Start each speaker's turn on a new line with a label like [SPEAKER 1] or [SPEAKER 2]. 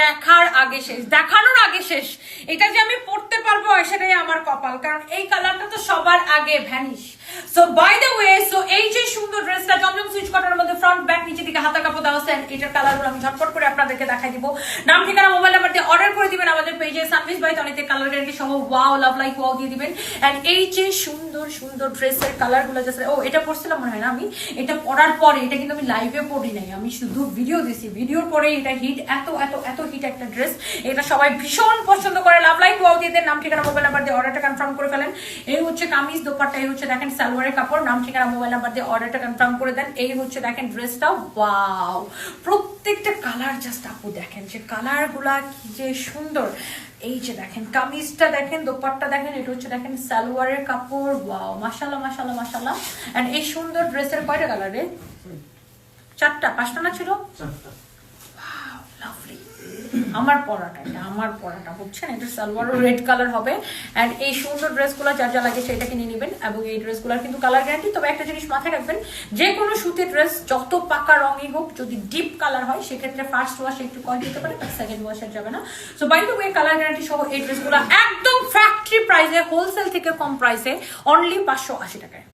[SPEAKER 1] দেখার আগে শেষ, দেখানোর আগে শেষ। এটা যে আমি পড়তে পারব, সেটাই আমার কপাল। কারণ এই কালারটা তো সবার আগে vanish so by the way so এই যে সুন্দর ড্রেসটা and এটার কালারগুলো আমি ঝটপট করে আপনাদেরকে দেখাই দিব। নাম, ঠিকানা মোবাইল নাম্বার দিয়ে অর্ডার করে দিবেন আমাদের পেজে সার্ভিস বাই তনিতে কালার গ্যারান্টি সহ ওয়াও লাভ লাইক ওয়াও দিয়ে দিবেন। এন্ড এই যে সুন্দর সুন্দর ড্রেসের কালারগুলো জাস্ট ও, এটা পরছিলাম মনে হয় না আমি? এটা পরার পরে, এটা কিন্তু আমি লাইভে পড়ি নাই। আমি শুধু ভিডিও দিছি। ভিডিওর পরে এটা হিট এত এত এত হিট একটা ড্রেস এটা সবাই ভীষণ পছন্দ করে। লাভ লাইক ওয়াও দিয়ে দেন। নাম, ঠিকানা মোবাইল নাম্বার দিয়ে অর্ডারটা কনফার্ম করে ফেলেন। এই হচ্ছে কামিজ দোপাট্টা, এই হচ্ছে দেখেন সালোয়ারের কাপড়। নাম, ঠিকানা মোবাইল নাম্বার দিয়ে অর্ডারটা কনফার্ম করে দেন। এই হচ্ছে দেখেন ড্রেসটা ওয়াও প্রত্যেকটা কালার জাস্ট আপু দেখেন, যে কালারগুলা কি যে সুন্দর। এই যে দেখেন, কামিজটা দেখেন, দোপাট্টা দেখেন, এটা হচ্ছে দেখেন সালোয়ারের কাপড়। ওয়াও মাসালা মাসালা মাসালা এই সুন্দর ড্রেসের কয়টা কালারে চারটা, পাঁচটা না ছিল? লাভলি আমার পরাটা এটা, আমার পরাটা, বুঝছেন? এটা সালোয়ারও রেড কালার হবে। অ্যান্ড এই সুন্দর ড্রেসগুলো যা যা লাগে সেটা কিনে নেবেন। এবং এই ড্রেসগুলোর কিন্তু কালার গ্যারান্টি তবে একটা জিনিস মাথায় রাখবেন, যে কোনো সুতির ড্রেস যত পাকা রঙই হোক, যদি ডিপ কালার হয়, সেক্ষেত্রে ফার্স্ট ওয়াশ একটু কম দিতে পারে সেকেন্ড ওয়াশ যাবে না। So by the way colour guarantee সহ এই ড্রেসগুলো একদম ফ্যাক্টরি প্রাইসে হোলসেল থেকে কম প্রাইসে অনলি পাঁচশো আশি টাকায়।